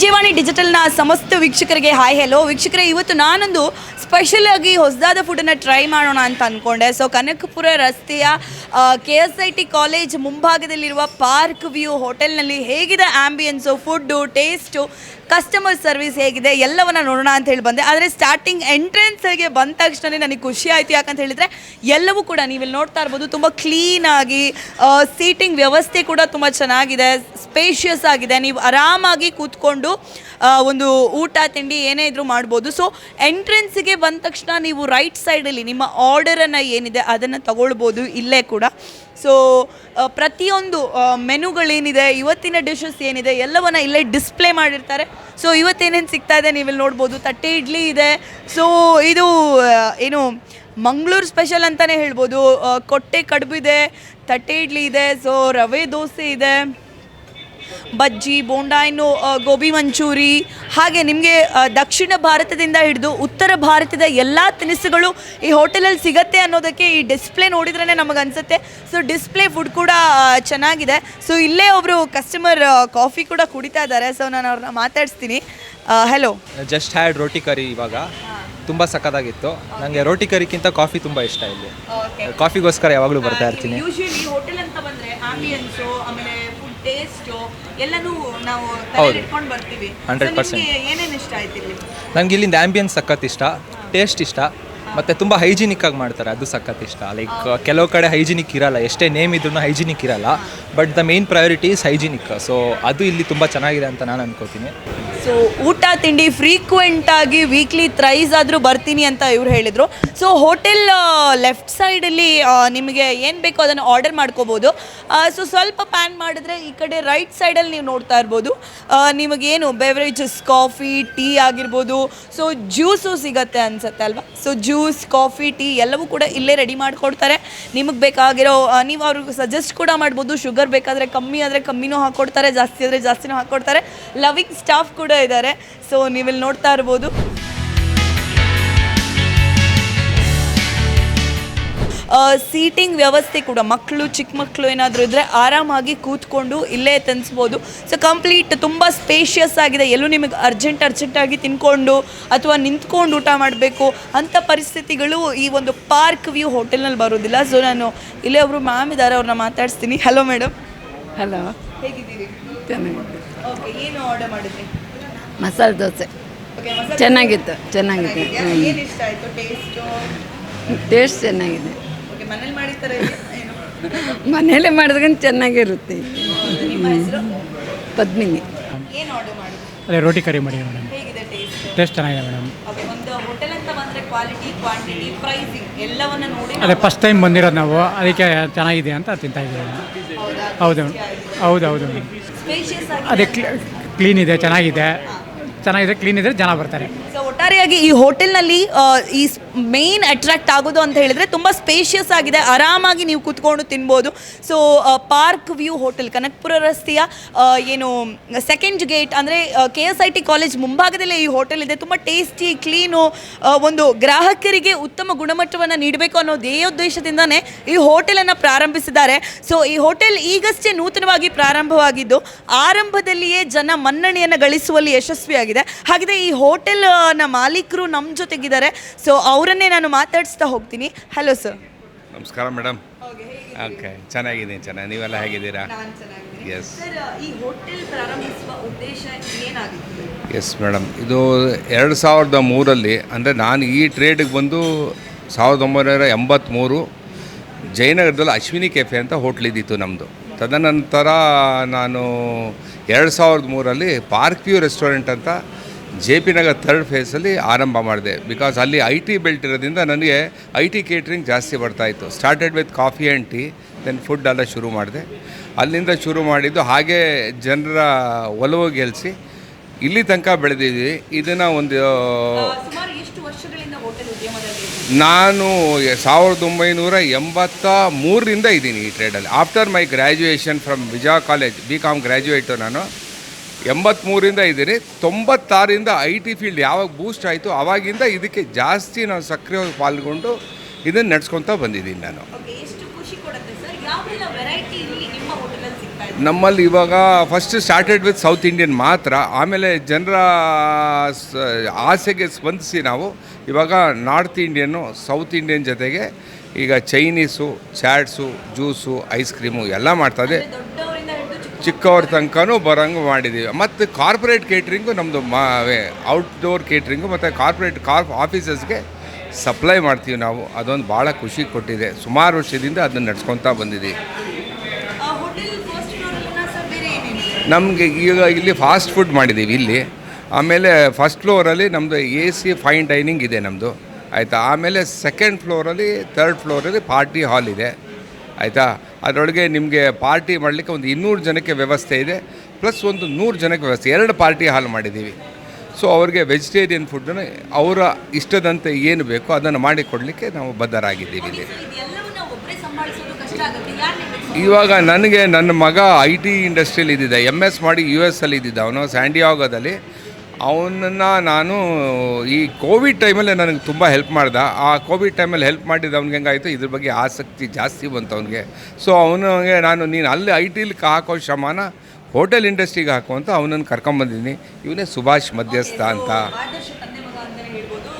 ವಿಜಯವಾಣಿ ಡಿಜಿಟಲ್ನ ಸಮಸ್ತ ವೀಕ್ಷಕರಿಗೆ hi hello ವೀಕ್ಷಕರೇ, ಇವತ್ತು ನಾನೊಂದು ಸ್ಪೆಷಲ್ ಆಗಿ ಹೊಸದಾದ ಫುಡನ್ನು ಟ್ರೈ ಮಾಡೋಣ ಅಂತ ಅಂದ್ಕೊಂಡೆ ಸೊ ಕನಕಪುರ ರಸ್ತೆಯ K S I T college ಮುಂಭಾಗದಲ್ಲಿರುವ park view ಹೋಟೆಲ್ನಲ್ಲಿ ಹೇಗಿದೆ ambience food taste customer service ಹೇಗಿದೆ, ಎಲ್ಲವನ್ನ ನೋಡೋಣ ಅಂತ ಹೇಳಿ ಬಂದೆ. ಆದರೆ ಸ್ಟಾರ್ಟಿಂಗ್ ಎಂಟ್ರೆನ್ಸ್ಗೆ ಬಂದ ತಕ್ಷಣ ನನಗೆ ಖುಷಿ ಆಯಿತು. ಯಾಕಂತ ಹೇಳಿದರೆ ಎಲ್ಲವೂ ಕೂಡ ನೀವು ಇಲ್ಲಿ ನೋಡ್ತಾ ಇರ್ಬೋದು, ತುಂಬ ಕ್ಲೀನಾಗಿ ಸೀಟಿಂಗ್ ವ್ಯವಸ್ಥೆ ಕೂಡ ತುಂಬ ಚೆನ್ನಾಗಿದೆ ಸ್ಪೇಷಿಯಸ್ ಆಗಿದೆ. ನೀವು ಆರಾಮಾಗಿ ಕೂತ್ಕೊಂಡು ಒಂದು ಊಟ, ತಿಂಡಿ ಏನೇ ಇದ್ರೂ ಮಾಡ್ಬೋದು. ಸೊ ಎಂಟ್ರೆನ್ಸಿಗೆ ಬಂದ ತಕ್ಷಣ ನೀವು ರೈಟ್ ಸೈಡಲ್ಲಿ ನಿಮ್ಮ ಆರ್ಡರನ್ನು ಏನಿದೆ ಅದನ್ನು ತಗೊಳ್ಬೋದು ಇಲ್ಲೇ ಕೂಡ. ಸೊ ಪ್ರತಿಯೊಂದು ಮೆನುಗಳೇನಿದೆ, ಇವತ್ತಿನ ಡಿಶಸ್ ಏನಿದೆ, ಎಲ್ಲವನ್ನ ಇಲ್ಲೇ ಡಿಸ್ಪ್ಲೇ ಮಾಡಿರ್ತಾರೆ. ಸೊ ಇವತ್ತೇನೇನು ಸಿಗ್ತಾ ಇದೆ ನೀವಿಲ್ಲಿ ನೋಡ್ಬೋದು. ತಟ್ಟೆ ಇಡ್ಲಿ ಇದೆ. ಸೊ ಇದು ಏನು, ಮಂಗಳೂರು ಸ್ಪೆಷಲ್ ಅಂತಲೇ ಹೇಳ್ಬೋದು. ಕೊಟ್ಟೆ ಕಡುಬು ಇದೆ ತಟ್ಟೆ ಇಡ್ಲಿ ಇದೆ. ಸೊ ರವೆ ದೋಸೆ ಇದೆ. ಬಜ್ಜಿ ಬೋಂಡಾ ಇನ್ನು ಗೋಬಿ ಮಂಚೂರಿ, ಹಾಗೆ ನಿಮಗೆ ದಕ್ಷಿಣ ಭಾರತದಿಂದ ಹಿಡಿದು ಉತ್ತರ ಭಾರತದ ಎಲ್ಲ ತಿನಿಸುಗಳು ಈ ಹೋಟೆಲಲ್ಲಿ ಸಿಗತ್ತೆ ಅನ್ನೋದಕ್ಕೆ ಈ ಡಿಸ್ಪ್ಲೇ ನೋಡಿದ್ರೇ ನಮಗೆ ಅನಿಸುತ್ತೆ. ಸೊ, ಡಿಸ್ಪ್ಲೇ ಫುಡ್ ಕೂಡ ಚೆನ್ನಾಗಿದೆ. ಸೊ, ಇಲ್ಲೇ ಒಬ್ಬರು ಕಸ್ಟಮರ್ ಕಾಫಿ ಕೂಡ ಕುಡಿತಾ ಇದ್ದಾರೆ. ಸೊ, ನಾನು ಅವ್ರನ್ನ ಮಾತಾಡಿಸ್ತೀನಿ. Hello just had roti curry ಇವಾಗ. ತುಂಬ ಸಕ್ಕದಾಗಿತ್ತು ನನಗೆ ರೋಟಿ ಕರಿಗಿಂತ ಕಾಫಿ ತುಂಬ ಇಷ್ಟ ಇಲ್ಲಿ. ಕಾಫಿಗೋಸ್ಕರ ಯಾವಾಗಲೂ ಬರ್ತಾ ಇರ್ತೀನಿ. ಯೂಶುವಲಿ ಹೋಟೆಲ್ ಅಂತ ಬಂದ್ರೆ ಆಂಬಿಯನ್ಸು ಆಮೇಲೆ ಫುಡ್ ಟೇಸ್ಟು ಎಲ್ಲನೂ ನಾವು ಹೌದು. ಇಟ್ಕೊಂಡು ಬರ್ತೀವಿ. 100%. ಏನೇನು ಇಷ್ಟ ಆಯ್ತು ಇಲ್ಲಿ? ನನಗೆ ಇಲ್ಲಿಂದ ಆಂಬಿಯನ್ಸ್ ಸಖತ್ ಇಷ್ಟ ಟೇಸ್ಟ್ ಇಷ್ಟ. ಮತ್ತು ತುಂಬ ಹೈಜಿನಿಕ್ ಆಗಿ ಮಾಡ್ತಾರೆ, ಅದು ಸಖತ್ ಇಷ್ಟ. ಲೈಕ್ ಕೆಲವು ಕಡೆ ಹೈಜಿನಿಕ್ ಇರಲ್ಲ, ಎಷ್ಟೇ ನೇಮ್ ಇದ್ರೂ ಹೈಜಿನಿಕ್ ಇರಲ್ಲ but the main priority is hygienic so ಅದು ಇಲ್ಲಿ ತುಂಬ ಚೆನ್ನಾಗಿದೆ ಅಂತ ನಾನು ಅನ್ಕೋತೀನಿ. ಸೊ ಊಟ, ತಿಂಡಿ ಫ್ರೀಕ್ವೆಂಟ್ ಆಗಿ ವೀಕ್ಲಿ ತ್ರೈಸ್ ಆದರೂ ಬರ್ತೀನಿ ಅಂತ ಇವ್ರು ಹೇಳಿದರು. ಸೊ ಹೋಟೆಲ್ ಲೆಫ್ಟ್ ಸೈಡಲ್ಲಿ ನಿಮಗೆ ಏನು ಬೇಕೋ ಅದನ್ನು ಆರ್ಡರ್ ಮಾಡ್ಕೋಬೋದು. ಸೊ ಸ್ವಲ್ಪ ಪ್ಯಾನ್ ಮಾಡಿದ್ರೆ ಈ ಕಡೆ ರೈಟ್ ಸೈಡಲ್ಲಿ ನೀವು ನೋಡ್ತಾ ಇರ್ಬೋದು. ನಿಮಗೇನು ಬೆವರೇಜಸ್ ಕಾಫಿ ಟೀ ಆಗಿರ್ಬೋದು. ಸೊ ಜ್ಯೂಸು ಸಿಗತ್ತೆ ಅನ್ಸುತ್ತೆ ಅಲ್ವಾ? ಸೊ ಜ್ಯೂಸ್ ಕಾಫಿ, ಟೀ ಎಲ್ಲವೂ ಕೂಡ ಇಲ್ಲೇ ರೆಡಿ ಮಾಡಿಕೊಡ್ತಾರೆ. ನಿಮಗೆ ಬೇಕಾಗಿರೋ ನೀವು ಅವ್ರಿಗೆ ಸಜೆಸ್ಟ್ ಕೂಡ ಮಾಡ್ಬೋದು. ಶುಗರ್ ಬೇಕಾದರೆ ಕಮ್ಮಿ ಆದರೆ ಕಮ್ಮಿನೂ ಹಾಕ್ಕೊಡ್ತಾರೆ ಜಾಸ್ತಿ ಆದರೆ ಜಾಸ್ತಿನೂ ಹಾಕ್ಕೊಡ್ತಾರೆ ಲವಿಂಗ್ ಸ್ಟಾಫ್ ಕೂಡ ಇದ್ದಾರೆ. ಸೊ ನೀವಿಲ್ಲಿ ನೋಡ್ತಾ ಇರ್ಬೋದು. ಸೀಟಿಂಗ್ ವ್ಯವಸ್ಥೆ ಕೂಡ ಮಕ್ಕಳು ಚಿಕ್ಕ ಮಕ್ಕಳು ಏನಾದರೂ ಇದ್ದರೆ ಆರಾಮಾಗಿ ಕೂತ್ಕೊಂಡು ಇಲ್ಲೇ ತಿನ್ನಿಸ್ಬೋದು ಸೊ ಕಂಪ್ಲೀಟ್ ತುಂಬ ಸ್ಪೇಷಿಯಸ್ ಆಗಿದೆ. ಎಲ್ಲೂ ನಿಮಗೆ ಅರ್ಜೆಂಟ್ ಅರ್ಜೆಂಟಾಗಿ ತಿನ್ಕೊಂಡು ಅಥವಾ ನಿಂತ್ಕೊಂಡು ಊಟ ಮಾಡಬೇಕು ಅಂಥ ಪರಿಸ್ಥಿತಿಗಳು ಈ ಒಂದು ಪಾರ್ಕ್ ವ್ಯೂ ಹೋಟೆಲ್ನಲ್ಲಿ ಬರೋದಿಲ್ಲ ಸೊ ನಾನು ಇಲ್ಲೇ ಒಬ್ಬರು ಮ್ಯಾಮ್ ಇದ್ದಾರೆ ಅವ್ರನ್ನ ಮಾತಾಡಿಸ್ತೀನಿ. ಹಲೋ ಮೇಡಮ್ ಹಲೋ ಹೇಗಿದ್ದೀರಿ? ಓಕೆ ಏನು ಆರ್ಡರ್ ಮಾಡಿದ್ರಿ? ಮಸಾಲೆ ದೋಸೆ. ಚೆನ್ನಾಗಿತ್ತು ಆಯಿತು? ಟೇಸ್ಟು ಟೇಸ್ಟ್ ಚೆನ್ನಾಗಿದೆ. ಮನೇಲಿ ಮಾಡಿರ್ತಾರೆ ಏನು? ಮನೇಲೆ ಮಾಡಿದ್ರೆ ಚೆನ್ನಾಗಿರುತ್ತೆ. ನಿಮ್ಮ ಹೆಸರು? ಪದ್ಮಿನಿ. ಏನು ಆರ್ಡರ್ ಮಾಡಿದ್ರಿ? ಅದೇ ರೋಟಿ ಕರಿ ಮಾಡಿ ಮೇಡಮ್. ಹೇಗಿದೆ ಟೇಸ್ಟ್ ಟೇಸ್ಟ್ ಚೆನ್ನಾಗಿದೆ ಮೇಡಮ್. ಓಕೆ ಒಂದು ಹೋಟೆಲ್ ಅಂತ ಬಂದರೆ ಕ್ವಾಲಿಟಿ ಕ್ವಾಂಟಿಟಿ ಪ್ರೈಸಿಂಗ್ ಎಲ್ಲವನ್ನ ನೋಡಿ ಅದೇ ಫಸ್ಟ್ ಟೈಮ್ ಬಂದಿರೋದು ನಾವು. ಅದಕ್ಕೆ ಚೆನ್ನಾಗಿದೆ ಅಂತ ತಿಂತಾ ಇದ್ದೀವಿ ಹೌದು? ಹೌದು ಹೌದು ಸ್ಪೇಷಿಯಸ್ ಆಗಿ ಅದೇ ಕ್ಲೀನ್ ಇದೆ ಚೆನ್ನಾಗಿದೆ. ಚೆನ್ನಾಗಿದೆ ಕ್ಲೀನ್ ಇದ್ರೆ ಜನ ಬರ್ತಾರೆ. ಸೊ ಒಟ್ಟಾರೆಯಾಗಿ ಈ ಹೋಟೆಲ್ನಲ್ಲಿ ಈ ಮೇನ್ ಅಟ್ರಾಕ್ಟ್ ಆಗೋದು ಅಂತ ಹೇಳಿದ್ರೆ ತುಂಬ ಸ್ಪೇಷಿಯಸ್ ಆಗಿದೆ. ಆರಾಮಾಗಿ ನೀವು ಕೂತ್ಕೊಂಡು ತಿನ್ಬೋದು. So park view hotel Kanakapura ರಸ್ತೆಯ ಏನು ಸೆಕೆಂಡ್ ಗೇಟ್ ಅಂದರೆ K S I T college ಮುಂಭಾಗದಲ್ಲೇ ಈ ಹೋಟೆಲ್ ಇದೆ. ತುಂಬ ಟೇಸ್ಟಿ ಕ್ಲೀನು ಒಂದು ಗ್ರಾಹಕರಿಗೆ ಉತ್ತಮ ಗುಣಮಟ್ಟವನ್ನು ನೀಡಬೇಕು ಅನ್ನೋ ಧ್ಯೇಯೋದ್ದೇಶದಿಂದನೇ ಈ ಹೋಟೆಲನ್ನು ಪ್ರಾರಂಭಿಸಿದ್ದಾರೆ. ಸೊ ಈ ಹೋಟೆಲ್ ಈಗಷ್ಟೇ ನೂತನವಾಗಿ ಪ್ರಾರಂಭವಾಗಿದ್ದು, ಆರಂಭದಲ್ಲಿಯೇ ಜನ ಮನ್ನಣೆಯನ್ನು ಗಳಿಸುವಲ್ಲಿ ಯಶಸ್ವಿಯಾಗಿದೆ. ಹಾಗಿದೆ ಈ ಹೋಟೆಲ್ನ ಮಾಲೀಕರು ನಮ್ಮ ಜೊತೆಗಿದ್ದಾರೆ. ಸೊ ಅವರನ್ನೇ ನಾನು ಮಾತಾಡಿಸ್ತಾ ಹೋಗ್ತೀನಿ. ಹಲೋ ಸರ್ ನಮಸ್ಕಾರ ಮೇಡಮ್ ಓಕೆ ಚೆನ್ನಾಗಿದ್ದೀನಿ ಚೆನ್ನಾಗಿ. ನೀವೆಲ್ಲ ಹೇಗಿದ್ದೀರಾ? ಎಸ್ ಸರ್ ಈ ಹೋಟೆಲ್ ಪ್ರಾರಂಭಿಸುವ ಉದ್ದೇಶ ಏನಾಗಿತ್ತು? ಎಸ್ ಮೇಡಮ್ ಇದು ಎರಡು ಸಾವಿರದ ಮೂರಲ್ಲಿ ಅಂದರೆ ನಾನು ಈ ಟ್ರೇಡಿಗೆ ಬಂದು ಸಾವಿರದ ಒಂಬೈನೂರ ಎಂಬತ್ತ್ಮೂರು ಜಯನಗರದಲ್ಲಿ ಅಶ್ವಿನಿ ಕೆಫೆ ಅಂತ ಹೋಟ್ಲ್ ಇದ್ದಿತ್ತು ನಮ್ಮದು ತದನಂತರ ನಾನು ಎರಡು ಸಾವಿರದ ಮೂರಲ್ಲಿ ಪಾರ್ಕ್ ವ್ಯೂ ರೆಸ್ಟೋರೆಂಟ್ ಅಂತ ಜೆ ಪಿ ನಗರ್ ಥರ್ಡ್ ಫೇಸಲ್ಲಿ ಆರಂಭ ಮಾಡಿದೆ. ಬಿಕಾಸ್ ಅಲ್ಲಿ ಐ ಟಿ ಬೆಲ್ಟ್ ಇರೋದ್ರಿಂದ ನನಗೆ ಐ ಟಿ ಕೇಟ್ರಿಂಗ್ ಜಾಸ್ತಿ ಬರ್ತಾಯಿತ್ತು started with coffee and tea then food ಎಲ್ಲ ಶುರು ಮಾಡಿದೆ. ಅಲ್ಲಿಂದ ಶುರು ಮಾಡಿದ್ದು ಹಾಗೆ ಜನರ ಒಲವು ಗೆಲ್ಲಿಸಿ ಇಲ್ಲಿ ತನಕ ಬೆಳೆದಿದ್ವಿ ಇದನ್ನು ಒಂದು ನಾನು ಸಾವಿರದ ಒಂಬೈನೂರ ಎಂಬತ್ತ ಮೂರರಿಂದ ಇದ್ದೀನಿ ಈ ಟ್ರೇಡಲ್ಲಿ after my graduation from Vijaya college B com graduate ನಾನು ಎಂಬತ್ತ್ಮೂರಿಂದ ಇದ್ದೀನಿ. ತೊಂಬತ್ತಾರಿಂದ ಐ ಟಿ ಫೀಲ್ಡ್ ಯಾವಾಗ ಬೂಸ್ಟ್ ಆಯಿತು ಆವಾಗಿಂದ ಇದಕ್ಕೆ ಜಾಸ್ತಿ ನಾನು ಸಕ್ರಿಯವಾಗಿ ಪಾಲ್ಗೊಂಡು ಇದನ್ನು ನಡೆಸ್ಕೊತಾ ಬಂದಿದ್ದೀನಿ ನಾನು. ನಮ್ಮಲ್ಲಿ ಇವಾಗ first started with south Indian ಮಾತ್ರ ಆಮೇಲೆ ಜನರ ಆಸೆಗೆ ಸ್ಪಂದಿಸಿ ನಾವು ಇವಾಗ ನಾರ್ತ್ ಇಂಡಿಯನ್ನು ಸೌತ್ ಇಂಡಿಯನ್ ಜೊತೆಗೆ ಈಗ Chinese chaats juice ice cream ಎಲ್ಲ ಮಾಡ್ತದೆ ಚಿಕ್ಕವ್ರ ತನಕನೂ ಬರೋಂಗೆ ಮಾಡಿದ್ದೀವಿ ಮತ್ತು ಕಾರ್ಪೊರೇಟ್ ಕೇಟ್ರಿಂಗು ನಮ್ಮದು ಮಾ ಔಟ್ಡೋರ್ ಕೇಟ್ರಿಂಗು ಮತ್ತು ಕಾರ್ಪೊರೇಟ್ ಕಾರ್ಪ್ ಆಫೀಸಸ್ಗೆ ಸಪ್ಲೈ ಮಾಡ್ತೀವಿ ನಾವು. ಅದೊಂದು ಭಾಳ ಖುಷಿ ಕೊಟ್ಟಿದೆ. ಸುಮಾರು ವರ್ಷದಿಂದ ಅದನ್ನು ನಡ್ಸ್ಕೊತಾ ಬಂದಿದ್ದೀವಿ ನಮಗೆ ಈಗ ಇಲ್ಲಿ ಫಾಸ್ಟ್ ಫುಡ್ ಮಾಡಿದ್ದೀವಿ ಇಲ್ಲಿ. ಆಮೇಲೆ ಫಸ್ಟ್ ಫ್ಲೋರಲ್ಲಿ ನಮ್ಮದು ಎ ಸಿ ಫೈನ್ ಡೈನಿಂಗ್ ಇದೆ ನಮ್ಮದು ಆಯಿತಾ? ಆಮೇಲೆ ಸೆಕೆಂಡ್ ಫ್ಲೋರಲ್ಲಿ ತರ್ಡ್ ಫ್ಲೋರಲ್ಲಿ ಪಾರ್ಟಿ ಹಾಲ್ ಇದೆ. ಆಯಿತಾ? ಅದರೊಳಗೆ ನಿಮಗೆ ಪಾರ್ಟಿ ಮಾಡಲಿಕ್ಕೆ ಒಂದು ಇನ್ನೂರು ಜನಕ್ಕೆ ವ್ಯವಸ್ಥೆ ಇದೆ ಪ್ಲಸ್ ಒಂದು ನೂರು ಜನಕ್ಕೆ ವ್ಯವಸ್ಥೆ. ಎರಡು ಪಾರ್ಟಿ ಹಾಲ್ ಮಾಡಿದ್ದೀವಿ. ಸೊ ಅವ್ರಿಗೆ ವೆಜಿಟೇರಿಯನ್ ಫುಡ್ಡನ್ನು ಅವರ ಇಷ್ಟದಂತೆ ಏನು ಬೇಕೋ ಅದನ್ನು ಮಾಡಿಕೊಡಲಿಕ್ಕೆ ನಾವು ಬದ್ಧರಾಗಿದ್ದೀವಿ ಇವಾಗ ನನಗೆ ನನ್ನ ಮಗ ಐ ಟಿ ಇಂಡಸ್ಟ್ರಿಯಲ್ಲಿ ಇದ್ದಿದ್ದ ಎಂ ಎಸ್ ಮಾಡಿ ಯು ಎಸ್ ಅಲ್ಲಿ ಇದ್ದಿದ್ದ ಅವನು ಸ್ಯಾಂಡಿಯಾಗೋದಲ್ಲಿ ಅವನನ್ನು ನಾನು ಈ ಕೋವಿಡ್ ಟೈಮಲ್ಲೇ ನನಗೆ ತುಂಬ ಹೆಲ್ಪ್ ಮಾಡ್ದ. ಆ ಕೋವಿಡ್ ಟೈಮಲ್ಲಿ ಹೆಲ್ಪ್ ಮಾಡಿದ್ದು ಅವ್ನಿಗೆ ಹೆಂಗಾಯಿತು? ಇದ್ರ ಬಗ್ಗೆ ಆಸಕ್ತಿ ಜಾಸ್ತಿ ಬಂತು ಅವನಿಗೆ. ಸೊ ಅವನಿಗೆ ನಾನು ನೀನು ಅಲ್ಲಿ ಐ ಟಿಲಿ ಹಾಕೋ ಶಮಾನ ಹೋಟೆಲ್ ಇಂಡಸ್ಟ್ರಿಗೆ ಹಾಕು ಅಂತ ಅವನನ್ನು ಕರ್ಕೊಂಬಂದಿದ್ದೀನಿ ಇವನೇ ಸುಭಾಷ್ ಮಧ್ಯಸ್ಥ ಅಂತ. ಆದರ್ಶ ತಂದೆ ಮಗ ಅಂತಾನೆ ಹೇಳ್ಬೋದು.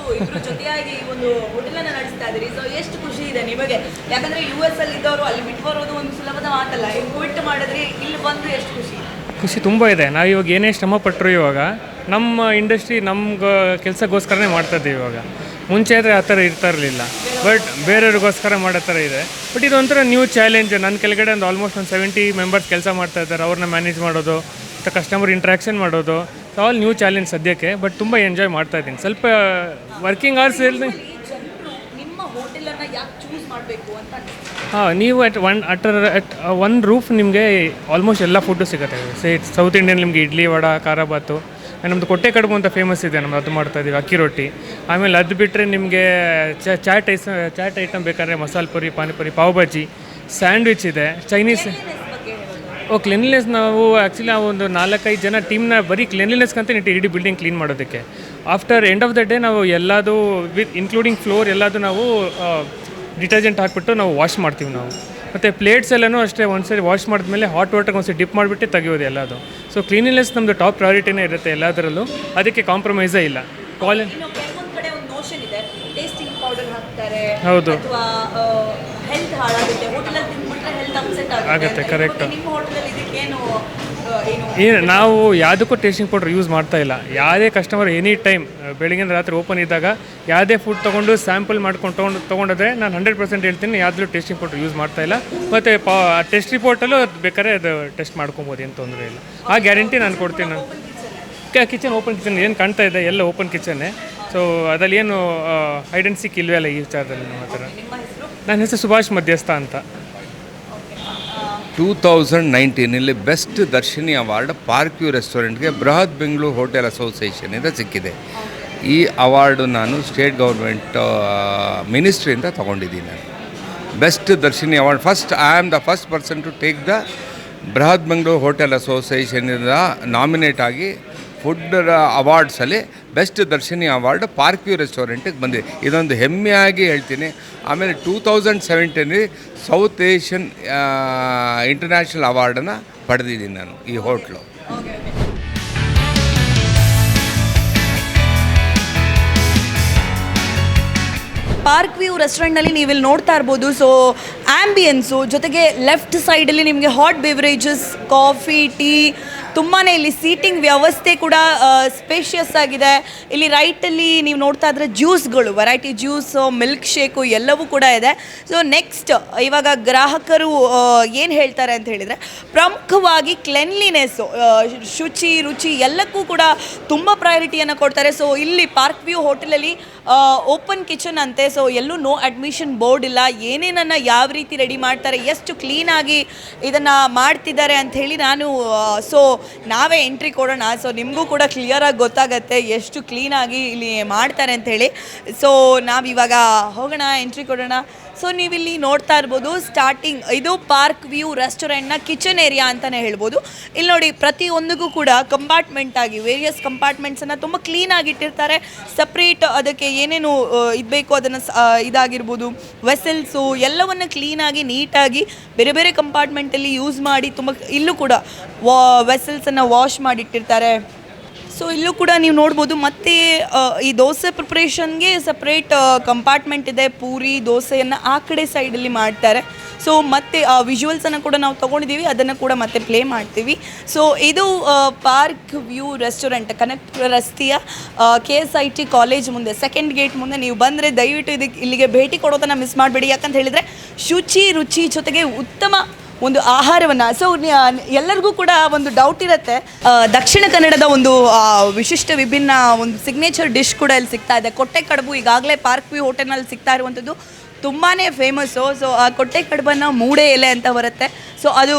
ಜೊತೆಯಾಗಿ ಈ ಒಂದು ಹೋಟೆಲ್ ಅನ್ನ ನಡೆಸ್ತಾ ಇದ್ರಿ ಸೊ ಎಷ್ಟು ಖುಷಿ ಇದೆ ನಿಮಗೆ? ಯಾಕಂದ್ರೆ ಯು ಎಸ್ ಅಲ್ಲಿ ಇದ್ದವರು ಅಲ್ಲಿ ಬಿಟ್ಟು ಬರೋದು ಒಂದು ಸುಲಭದ ಮಾತಲ್ಲ. ಇಲ್ಲಿ ಬಿಟ್ಟು ಮಾಡಿದ್ರಿ ಇಲ್ಲಿ ಬಂದು ಎಷ್ಟು ಖುಷಿ? ಖುಷಿ ತುಂಬ ಇದೆ. ನಾವು ಇವಾಗ ಏನೇ ಶ್ರಮ ಪಟ್ಟರು ಇವಾಗ ನಮ್ಮ ಇಂಡಸ್ಟ್ರಿ ನಮ್ಗೆ ಕೆಲಸಕ್ಕೋಸ್ಕರನೇ ಮಾಡ್ತಾ ಇದ್ದೀವಿ ಇವಾಗ. ಮುಂಚೆ ಆದರೆ ಆ ಥರ ಇರ್ತಾ ಇರಲಿಲ್ಲ. ಬಟ್ ಬೇರೆಯವ್ರಿಗೋಸ್ಕರ ಮಾಡೋ ಥರ ಇದೆ. ಬಟ್ ಇದೊಂಥರ ನ್ಯೂ ಚಾಲೆಂಜ್ ನನ್ನ ಕೆಳಗಡೆ ಒಂದು ಆಲ್ಮೋಸ್ಟ್ ಒಂದು ಸೆವೆಂಟಿ ಮೆಂಬರ್ಸ್ ಕೆಲಸ ಮಾಡ್ತಾ ಇದ್ದಾರೆ. ಅವ್ರನ್ನ ಮ್ಯಾನೇಜ್ ಮಾಡೋದು ಮತ್ತು ಕಸ್ಟಮರ್ ಇಂಟ್ರಾಕ್ಷನ್ ಮಾಡೋದು. ಆಲ್ ನ್ಯೂ ಚಾಲೆಂಜ್ ಸದ್ಯಕ್ಕೆ ಬಟ್ ತುಂಬ ಎಂಜಾಯ್ ಮಾಡ್ತಾ ಇದ್ದೀನಿ. ಸ್ವಲ್ಪ ವರ್ಕಿಂಗ್ ಅವರ್ಸ್ ಇರಲಿ? ಹಾಂ ನೀವು at one at at one roof ನಿಮಗೆ ಆಲ್ಮೋಸ್ಟ್ ಎಲ್ಲ ಫುಡ್ಡು ಸಿಗುತ್ತೆ. ಸೇ ಸೌತ್ ಇಂಡಿಯನ್ ನಿಮಗೆ ಇಡ್ಲಿ ವಡ ಖಾರ ಬಾತು. ನಮ್ಮದು ಕೊಟ್ಟೆ ಕಡುಬು ಅಂತ ಫೇಮಸ್ ಇದೆ ನಮ್ಮದು ಅದು ಮಾಡ್ತಾ ಇದ್ದೀವಿ ಅಕ್ಕಿ ರೊಟ್ಟಿ. ಆಮೇಲೆ ಅದು ಬಿಟ್ಟರೆ ನಿಮಗೆ ಚಾಟ್ ಐಸ್ ಚಾಟ್ ಐಟಮ್ ಬೇಕಾದ್ರೆ ಮಸಾಲೆ ಪುರಿ ಪಾನಿಪುರಿ ಪಾವ್ ಭಾಜಿ ಸ್ಯಾಂಡ್ವಿಚ್ ಇದೆ ಚೈನೀಸ್. ಓ ಕ್ಲೀನ್ಲಿನೆಸ್ ನಾವು ಆ್ಯಕ್ಚುಲಿ ನಾವು ಒಂದು ನಾಲ್ಕೈದು ಜನ ಟೀಮ್ನ ಬರೀ ಕ್ಲೀನ್ಲಿನೆಸ್ ಅಂತ ಇಟ್ಟು ಇಡೀ ಬಿಲ್ಡಿಂಗ್ ಕ್ಲೀನ್ ಮಾಡೋದಕ್ಕೆ. After end of the day ನಾವು ಎಲ್ಲದು ವಿತ್ ಇನ್ಕ್ಲೂಡಿಂಗ್ ಫ್ಲೋರ್ ಎಲ್ಲದು ನಾವು ಡಿಟರ್ಜೆಂಟ್ ಹಾಕ್ಬಿಟ್ಟು ನಾವು ವಾಶ್ ಮಾಡ್ತೀವಿ ನಾವು. ಮತ್ತು ಪ್ಲೇಟ್ಸ್ ಎಲ್ಲನೂ ಅಷ್ಟೇ ಒಂದ್ಸರಿ ವಾಶ್ ಮಾಡಿದ್ಮೇಲೆ ಹಾಟ್ ವಾಟರ್ಗೆ ಒಂದ್ಸರಿ ಡಿಪ್ ಮಾಡಿಬಿಟ್ಟು ತೆಗೆಯೋದು ಎಲ್ಲದು. ಸೊ ಕ್ಲೀನಿನೆಸ್ ನಮ್ಮದು ಟಾಪ್ ಪ್ರಯಾರಿಟಿನೇ ಇರುತ್ತೆ ಎಲ್ಲದರಲ್ಲೂ. ಅದಕ್ಕೆ ಕಾಂಪ್ರಮೈಸೇ ಇಲ್ಲ. ಕಾಲೇಜ್ ಹೌದು. ಆಗುತ್ತೆ. ಆಗುತ್ತೆ, ಏನು ನಾವು ಯಾವುದಕ್ಕೂ ಟೇಸ್ಟಿಂಗ್ ಪೌಡ್ರ್ ಯೂಸ್ ಮಾಡ್ತಾ ಇಲ್ಲ. ಯಾವುದೇ ಕಸ್ಟಮರ್ ಎನಿ ಟೈಮ್ ಬೆಳಗಿನ ರಾತ್ರಿ ಓಪನ್ ಇದ್ದಾಗ ಯಾವುದೇ ಫುಡ್ ತೊಗೊಂಡು ಸ್ಯಾಂಪಲ್ ಮಾಡ್ಕೊಂಡು ತೊಗೊಂಡು ತೊಗೊಂಡಿದ್ರೆ ನಾನು ಹಂಡ್ರೆಡ್ ಪರ್ಸೆಂಟ್ ಹೇಳ್ತೀನಿ ಯಾವುದೂ ಟೇಸ್ಟಿಂಗ್ ಪೌಡ್ರ್ ಯೂಸ್ ಮಾಡ್ತಾ ಇಲ್ಲ. ಮತ್ತು ಪಾ ಟೆಸ್ಟ್ ರಿಪೋರ್ಟಲ್ಲೂ ಅದು ಬೇಕಾದ್ರೆ ಅದು ಟೆಸ್ಟ್ ಮಾಡ್ಕೊಬೋದು ಏನು ತೊಂದರೆ ಇಲ್ಲ. ಆ ಗ್ಯಾರಂಟಿ ನಾನು ಕೊಡ್ತೀನಿ ನಾನು. ಕಿಚನ್ ಓಪನ್ ಕಿಚನ್ ಏನು ಕಾಣ್ತಾ ಇದೆ ಎಲ್ಲ ಓಪನ್ ಕಿಚನ್ನೇ ಸೊ ಅದರಲ್ಲಿ ಏನು ಐಡೆಂಟಿಸಿಕ್ ಇಲ್ವೇ ಅಲ್ಲ ಈ ವಿಚಾರದಲ್ಲಿ ನಮ್ಮ ಹತ್ರ? ನನ್ನ ಹೆಸರು ಸುಭಾಷ್ ಮಧ್ಯಸ್ಥ ಅಂತ. Two thousand ನೈನ್ಟೀನಲ್ಲಿ best darshini award park view ರೆಸ್ಟೋರೆಂಟ್ಗೆ ಬೃಹತ್ ಬೆಂಗಳೂರು ಹೋಟೆಲ್ ಅಸೋಸಿಯೇಷನಿಂದ ಸಿಕ್ಕಿದೆ. ಈ ಅವಾರ್ಡು ನಾನು ಸ್ಟೇಟ್ ಗೌರ್ಮೆಂಟ್ ಮಿನಿಸ್ಟ್ರಿಯಿಂದ ತೊಗೊಂಡಿದ್ದೀನಿ ನಾನು. Best darshini award first I am the first person to take the Bruhat Bengaluru hotel ಅಸೋಸಿಯೇಷನಿಂದ nominate ಆಗಿ food ಅವಾರ್ಡ್ಸಲ್ಲಿ best darshini award park view ರೆಸ್ಟೋರೆಂಟಿಗೆ ಬಂದಿದೆ. ಇದೊಂದು ಹೆಮ್ಮೆಯಾಗಿ ಹೇಳ್ತೀನಿ. ಆಮೇಲೆ ಟೂ ತೌಸಂಡ್ ಸೆವೆಂಟೀನಲ್ಲಿ ಸೌತ್ ಏಷ್ಯನ್ ಇಂಟರ್ನ್ಯಾಷನಲ್ ಅವಾರ್ಡನ್ನು ಪಡೆದಿದ್ದೀನಿ ನಾನು ಈ ಹೋಟ್ಲು. ಪಾರ್ಕ್ ವ್ಯೂ ರೆಸ್ಟೋರೆಂಟ್ನಲ್ಲಿ ನೀವು ಇಲ್ಲಿ ನೋಡ್ತಾ ಇರ್ಬೋದು. ಸೊ ಆ್ಯಂಬಿಯನ್ಸು ಜೊತೆಗೆ ಲೆಫ್ಟ್ ಸೈಡಲ್ಲಿ ನಿಮಗೆ ಹಾಟ್ ಬಿವರೇಜಸ್, ಕಾಫಿ, ಟೀ ತುಂಬಾ ಇಲ್ಲಿ ಸೀಟಿಂಗ್ ವ್ಯವಸ್ಥೆ ಕೂಡ ಸ್ಪೇಷಿಯಸ್ ಆಗಿದೆ. ಇಲ್ಲಿ ರೈಟಲ್ಲಿ ನೀವು ನೋಡ್ತಾ ಇದ್ರೆ ಜ್ಯೂಸ್ಗಳು ವೆರೈಟಿ ಜ್ಯೂಸು ಮಿಲ್ಕ್ ಶೇಕು ಎಲ್ಲವೂ ಕೂಡ ಇದೆ. ಸೊ ನೆಕ್ಸ್ಟ್ ಇವಾಗ ಗ್ರಾಹಕರು ಏನು ಹೇಳ್ತಾರೆ ಅಂತ ಹೇಳಿದರೆ, ಪ್ರಮುಖವಾಗಿ ಕ್ಲೆನ್ಲಿನೆಸ್ಸು ಶುಚಿ, ರುಚಿ ಎಲ್ಲಕ್ಕೂ ಕೂಡ ತುಂಬ ಪ್ರಯಾರಿಟಿಯನ್ನು ಕೊಡ್ತಾರೆ. ಸೊ ಇಲ್ಲಿ ಪಾರ್ಕ್ ವ್ಯೂ ಹೋಟೆಲಲ್ಲಿ ಓಪನ್ ಕಿಚನ್ ಅಂತೆ. ಸೊ ಎಲ್ಲೂ ನೋ ಅಡ್ಮಿಷನ್ ಬೋರ್ಡ್ ಇಲ್ಲ. ಏನೇನನ್ನು ಯಾವ ರೀತಿ ರೆಡಿ ಮಾಡ್ತಾರೆ, ಎಷ್ಟು ಕ್ಲೀನಾಗಿ ಇದನ್ನು ಮಾಡ್ತಿದ್ದಾರೆ ಅಂತ ಹೇಳಿ ನಾನು ಸೊ ನಾವೇ ಎಂಟ್ರಿ ಕೊಡೋಣ. ಸೊ ನಿಮಗೂ ಕೂಡ ಕ್ಲಿಯರಾಗಿ ಗೊತ್ತಾಗತ್ತೆ ಎಷ್ಟು ಕ್ಲೀನಾಗಿ ಇಲ್ಲಿ ಮಾಡ್ತಾರೆ ಅಂತ ಹೇಳಿ. ಸೊ ನಾವಿವಾಗ ಹೋಗೋಣ ಎಂಟ್ರಿ ಕೊಡೋಣ. ಸೊ ನೀವಿಲ್ಲಿ ನೋಡ್ತಾ ಇರ್ಬೋದು ಸ್ಟಾರ್ಟಿಂಗ್ ಇದು ಪಾರ್ಕ್ ವ್ಯೂ ರೆಸ್ಟೋರೆಂಟ್ನ ಕಿಚನ್ ಏರಿಯಾ ಅಂತಲೇ ಹೇಳ್ಬೋದು. ಇಲ್ಲಿ ನೋಡಿ, ಪ್ರತಿಯೊಂದಿಗೂ ಕೂಡ ಕಂಪಾರ್ಟ್ಮೆಂಟ್ ಆಗಿ ವೇರಿಯಸ್ ಕಂಪಾರ್ಟ್ಮೆಂಟ್ಸನ್ನು ತುಂಬ ಕ್ಲೀನಾಗಿ ಇಟ್ಟಿರ್ತಾರೆ. ಸಪ್ರೇಟ್ ಅದಕ್ಕೆ ಏನೇನು ಇದು ಬೇಕು ಅದನ್ನು ಇದಾಗಿರ್ಬೋದು. ವೆಸಲ್ಸು ಎಲ್ಲವನ್ನು ಕ್ಲೀನಾಗಿ ನೀಟಾಗಿ ಬೇರೆ ಬೇರೆ ಕಂಪಾರ್ಟ್ಮೆಂಟಲ್ಲಿ ಯೂಸ್ ಮಾಡಿ ತುಂಬ, ಇಲ್ಲೂ ಕೂಡ, ವಾ ವೆಸಲ್ಸನ್ನು ವಾಶ್ ಮಾಡಿಟ್ಟಿರ್ತಾರೆ. ಸೊ ಇಲ್ಲೂ ಕೂಡ ನೀವು ನೋಡ್ಬೋದು ಮತ್ತೆ ಈ ದೋಸೆ ಪ್ರಿಪ್ರೇಷನ್ಗೆ ಸಪ್ರೇಟ್ ಕಂಪಾರ್ಟ್ಮೆಂಟ್ ಇದೆ. ಪೂರಿ, ದೋಸೆಯನ್ನು ಆ ಕಡೆ ಸೈಡಲ್ಲಿ ಮಾಡ್ತಾರೆ. ಸೊ ಮತ್ತೆ, ಆ ವಿಜುವಲ್ಸನ್ನು ಕೂಡ ನಾವು ತೊಗೊಂಡಿದ್ದೀವಿ. ಅದನ್ನು ಕೂಡ ಮತ್ತೆ ಪ್ಲೇ ಮಾಡ್ತೀವಿ. ಸೊ ಇದು ಪಾರ್ಕ್ ವ್ಯೂ ರೆಸ್ಟೋರೆಂಟ್ ಕನೆಕ್ಟ್ ರಸ್ತೆಯ K S I T college ಮುಂದೆ ಸೆಕೆಂಡ್ ಗೇಟ್ ಮುಂದೆ ನೀವು ಬಂದರೆ ದಯವಿಟ್ಟು ಇದಕ್ಕೆ ಇಲ್ಲಿಗೆ ಭೇಟಿ ಕೊಡೋದನ್ನು ಮಿಸ್ ಮಾಡಬೇಡಿ. ಯಾಕಂತ ಹೇಳಿದರೆ ಶುಚಿ ರುಚಿ ಜೊತೆಗೆ ಉತ್ತಮ ಒಂದು ಆಹಾರವನ್ನು. ಸೊ ಎಲ್ಲರಿಗೂ ಕೂಡ ಒಂದು ಡೌಟ್ ಇರುತ್ತೆ. ದಕ್ಷಿಣ ಕನ್ನಡದ ಒಂದು ವಿಶಿಷ್ಟ ವಿಭಿನ್ನ ಒಂದು ಸಿಗ್ನೇಚರ್ ಡಿಶ್ ಕೂಡ ಇಲ್ಲಿ ಸಿಗ್ತಾ ಇದೆ. ಕೊಟ್ಟೆ ಕಡುಬು ಈಗಾಗಲೇ ಪಾರ್ಕ್ ವ್ಯೂ ಹೋಟೆಲ್ನಲ್ಲಿ ಸಿಗ್ತಾ ಇರುವಂಥದ್ದು ತುಂಬಾ ಫೇಮಸ್ಸು ಸೊ ಆ ಕೊಟ್ಟೆ ಕಡುಬನ್ನು ಮೂಡೆ ಎಲೆ ಅಂತ ಬರುತ್ತೆ. ಸೊ ಅದು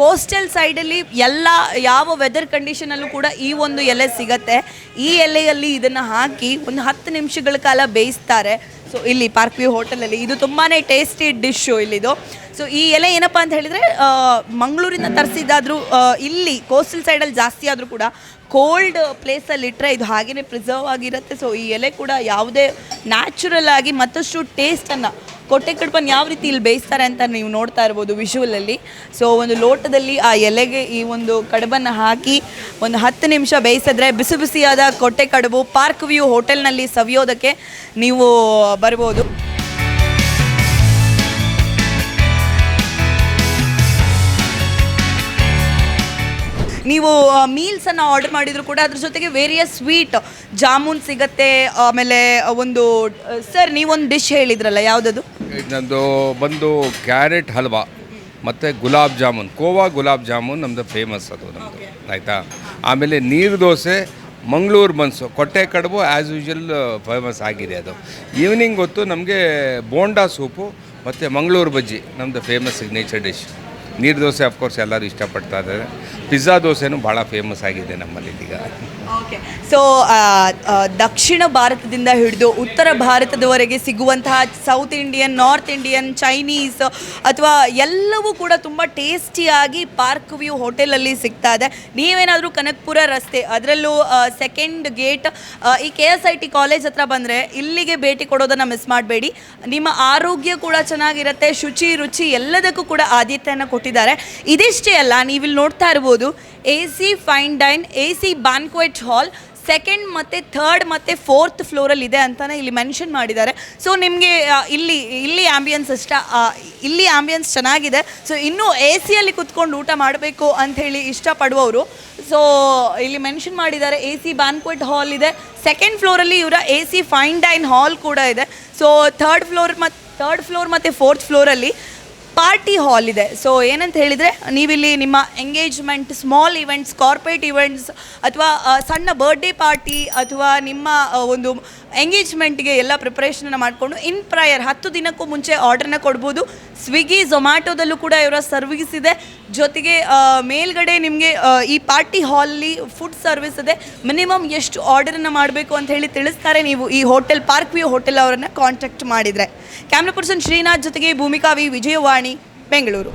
ಕೋಸ್ಟಲ್ ಸೈಡಲ್ಲಿ ಎಲ್ಲ, ಯಾವ ವೆದರ್ ಕಂಡೀಷನಲ್ಲೂ ಕೂಡ ಈ ಒಂದು ಎಲೆ ಸಿಗತ್ತೆ. ಈ ಎಲೆಯಲ್ಲಿ ಇದನ್ನು ಹಾಕಿ ಒಂದು ಹತ್ತು ನಿಮಿಷಗಳ ಕಾಲ ಬೇಯಿಸ್ತಾರೆ. ಸೊ ಇಲ್ಲಿ ಪಾರ್ಕ್ ವ್ಯೂ ಹೋಟೆಲಲ್ಲಿ ಇದು ತುಂಬಾ ಟೇಸ್ಟಿ ಡಿಶ್ಶು ಇಲ್ಲಿದು. ಸೊ ಈ ಎಲೆ ಏನಪ್ಪ ಅಂತ ಹೇಳಿದರೆ ಮಂಗಳೂರಿಂದ ತರಿಸಿದ್ದಾದರೂ ಇಲ್ಲಿ ಕೋಸ್ಟಲ್ ಸೈಡಲ್ಲಿ ಜಾಸ್ತಿ ಆದರೂ ಕೂಡ ಕೋಲ್ಡ್ ಪ್ಲೇಸಲ್ಲಿ ಇಟ್ಟರೆ ಇದು ಹಾಗೆಯೇ ಪ್ರಿಸರ್ವ್ ಆಗಿರುತ್ತೆ. ಸೊ ಈ ಎಲೆ ಕೂಡ ಯಾವುದೇ ನ್ಯಾಚುರಲ್ ಆಗಿ ಮತ್ತಷ್ಟು ಟೇಸ್ಟನ್ನು ಕೊಟ್ಟೆ ಕಡುಬನ್ನು ಯಾವ ರೀತಿ ಇಲ್ಲಿ ಬೇಯಿಸ್ತಾರೆ ಅಂತ ನೀವು ನೋಡ್ತಾ ಇರ್ಬೋದು ವಿಷುವಲಲ್ಲಿ ಸೊ ಒಂದು ಲೋಟದಲ್ಲಿ ಆ ಎಲೆಗೆ ಈ ಒಂದು ಕಡುಬನ್ನು ಹಾಕಿ ಒಂದು ಹತ್ತು ನಿಮಿಷ ಬೇಯಿಸಿದ್ರೆ ಬಿಸಿ ಬಿಸಿಯಾದ ಕೊಟ್ಟೆ ಕಡುಬು ಪಾರ್ಕ್ ವ್ಯೂ ಹೋಟೆಲ್ನಲ್ಲಿ ಸವಿಯೋದಕ್ಕೆ ನೀವು ಬರ್ಬೋದು. ನೀವು ಮೀಲ್ಸನ್ನು ಆರ್ಡರ್ ಮಾಡಿದ್ರು ಕೂಡ ಅದ್ರ ಜೊತೆಗೆ ವೇರಿಯಸ್ ಸ್ವೀಟ್ ಜಾಮೂನ್ ಸಿಗತ್ತೆ ಆಮೇಲೆ ಒಂದು ಸರ್ ನೀವೊಂದು ಡಿಶ್ ಹೇಳಿದ್ರಲ್ಲ ಯಾವುದದು? ನಂದು ಬಂದು ಕ್ಯಾರೆಟ್ ಹಲ್ವಾ ಮತ್ತು ಗುಲಾಬ್ ಜಾಮೂನ್ ಕೋವಾ ಗುಲಾಬ್ ಜಾಮೂನ್ ನಮ್ಮದು ಫೇಮಸ್ ಅದು ನಮ್ಮದು ಆಯಿತಾ? ಆಮೇಲೆ ನೀರು ದೋಸೆ ಮಂಗಳೂರು ಬನ್ಸು ಕೊಟ್ಟೆ ಕಡುಬು ಆ್ಯಸ್ ಯೂಶುವಲ್ ಫೇಮಸ್ ಆಗಿದೆ ಅದು. ಈವ್ನಿಂಗ್ ಹೊತ್ತು ನಮಗೆ ಬೋಂಡಾ ಸೂಪು ಮತ್ತು ಮಂಗಳೂರು ಬಜ್ಜಿ ನಮ್ಮದು ಫೇಮಸ್ ಸಿಗ್ನೇಚರ್ ಡಿಶ್ ನೀರು ದೋಸೆ ಅಫ್ಕೋರ್ಸ್ ಎಲ್ಲರೂ ಇಷ್ಟಪಡ್ತಾ ಇದ್ದಾರೆ. ಪಿಜ್ಜಾ ದೋಸೆನೂ ಭಾಳ ಫೇಮಸ್ ಆಗಿದೆ ನಮ್ಮಲ್ಲಿ ಈಗ ಓಕೆ ಸೊ ದಕ್ಷಿಣ ಭಾರತದಿಂದ ಹಿಡಿದು ಉತ್ತರ ಭಾರತದವರೆಗೆ ಸಿಗುವಂತಹ south Indian north Indian Chinese ಅಥವಾ ಎಲ್ಲವೂ ಕೂಡ ತುಂಬ ಟೇಸ್ಟಿಯಾಗಿ ಪಾರ್ಕ್ ವ್ಯೂ ಹೋಟೆಲಲ್ಲಿ ಸಿಗ್ತಾ ಇದೆ. ನೀವೇನಾದರೂ ಕನಕಪುರ ರಸ್ತೆ, ಅದರಲ್ಲೂ ಸೆಕೆಂಡ್ ಗೇಟ್ ಈ K S I T college ಹತ್ರ ಬಂದರೆ ಇಲ್ಲಿಗೆ ಭೇಟಿ ಕೊಡೋದನ್ನು ಮಿಸ್ ಮಾಡಬೇಡಿ. ನಿಮ್ಮ ಆರೋಗ್ಯ ಕೂಡ ಚೆನ್ನಾಗಿರುತ್ತೆ. ಶುಚಿ, ರುಚಿ ಎಲ್ಲದಕ್ಕೂ ಕೂಡ ಆದ್ಯತೆಯನ್ನು ಕೊಟ್ಟಿದ್ದಾರೆ. ಇದಿಷ್ಟೇ ಅಲ್ಲ, ನೀವಿಲ್ಲಿ ನೋಡ್ತಾ ಇರ್ಬೋದು A C fine dine A C banquet hall second ಮತ್ತು ಥರ್ಡ್ ಮತ್ತು ಫೋರ್ತ್ ಫ್ಲೋರಲ್ಲಿ ಇದೆ ಅಂತಲೇ ಇಲ್ಲಿ ಮೆನ್ಷನ್ ಮಾಡಿದ್ದಾರೆ. ಸೊ ನಿಮಗೆ ಇಲ್ಲಿ ಇಲ್ಲಿ ಆ್ಯಂಬಿಯನ್ಸ್ ಇಷ್ಟ ಇಲ್ಲಿ ಆ್ಯಂಬಿಯನ್ಸ್ ಚೆನ್ನಾಗಿದೆ. ಸೊ ಇನ್ನೂ ಎ ಸಿಯಲ್ಲಿ ಕುತ್ಕೊಂಡು ಊಟ ಮಾಡಬೇಕು ಅಂಥೇಳಿ ಇಷ್ಟಪಡುವವರು. ಸೊ ಇಲ್ಲಿ ಮೆನ್ಷನ್ ಮಾಡಿದ್ದಾರೆ ಎ ಸಿ ಬ್ಯಾನ್ಕ್ವೆಟ್ ಹಾಲ್ ಇದೆ. ಸೆಕೆಂಡ್ ಫ್ಲೋರಲ್ಲಿ ಇವರ A C fine dine hall ಕೂಡ ಇದೆ. ಸೊ ಥರ್ಡ್ ಫ್ಲೋರ್ ಮತ್ತು ಥರ್ಡ್ ಫ್ಲೋರ್ ಮತ್ತು ಫೋರ್ತ್ ಫ್ಲೋರಲ್ಲಿ ಪಾರ್ಟಿ ಹಾಲ್ ಇದೆ. ಸೊ ಏನಂತ ಹೇಳಿದರೆ, ನೀವಿಲ್ಲಿ ನಿಮ್ಮ engagement small events corporate events ಅಥವಾ ಸಣ್ಣ ಬರ್ಡೇ ಪಾರ್ಟಿ ಅಥವಾ ನಿಮ್ಮ ಒಂದು ಎಂಗೇಜ್ಮೆಂಟ್ಗೆ ಎಲ್ಲ ಪ್ರಿಪ್ರೇಷನನ್ನು ಮಾಡಿಕೊಂಡು ಇನ್ ಪ್ರಯರ್ ಹತ್ತು ದಿನಕ್ಕೂ ಮುಂಚೆ ಆರ್ಡರ್ನ ಕೊಡ್ಬೋದು. ಸ್ವಿಗ್ಗಿ ಝೊಮ್ಯಾಟೊದಲ್ಲೂ ಕೂಡ ಇವರ ಸರ್ವಿಸ್ ಇದೆ. ಜೊತೆಗೆ ಮೇಲ್ಗಡೆ ನಿಮಗೆ ಈ ಪಾರ್ಟಿ ಹಾಲಲ್ಲಿ ಫುಡ್ ಸರ್ವಿಸ್ ಇದೆ. ಮಿನಿಮಮ್ ಎಷ್ಟು ಆರ್ಡರನ್ನು ಮಾಡಬೇಕು ಅಂತ ಹೇಳಿ ತಿಳಿಸ್ತಾರೆ. ನೀವು ಈ ಹೋಟೆಲ್ ಪಾರ್ಕ್ ವ್ಯೂ ಹೋಟೆಲ್ ಅವರನ್ನು ಕಾಂಟ್ಯಾಕ್ಟ್ ಮಾಡಿದರೆ. ಕ್ಯಾಮ್ರಾ ಪರ್ಸನ್ ಶ್ರೀನಾಥ್ ಜೊತೆಗೆ ಭೂಮಿಕಾ ವಿ ವಿಜಯವಾಣಿ. ಬೆಂಗಳೂರು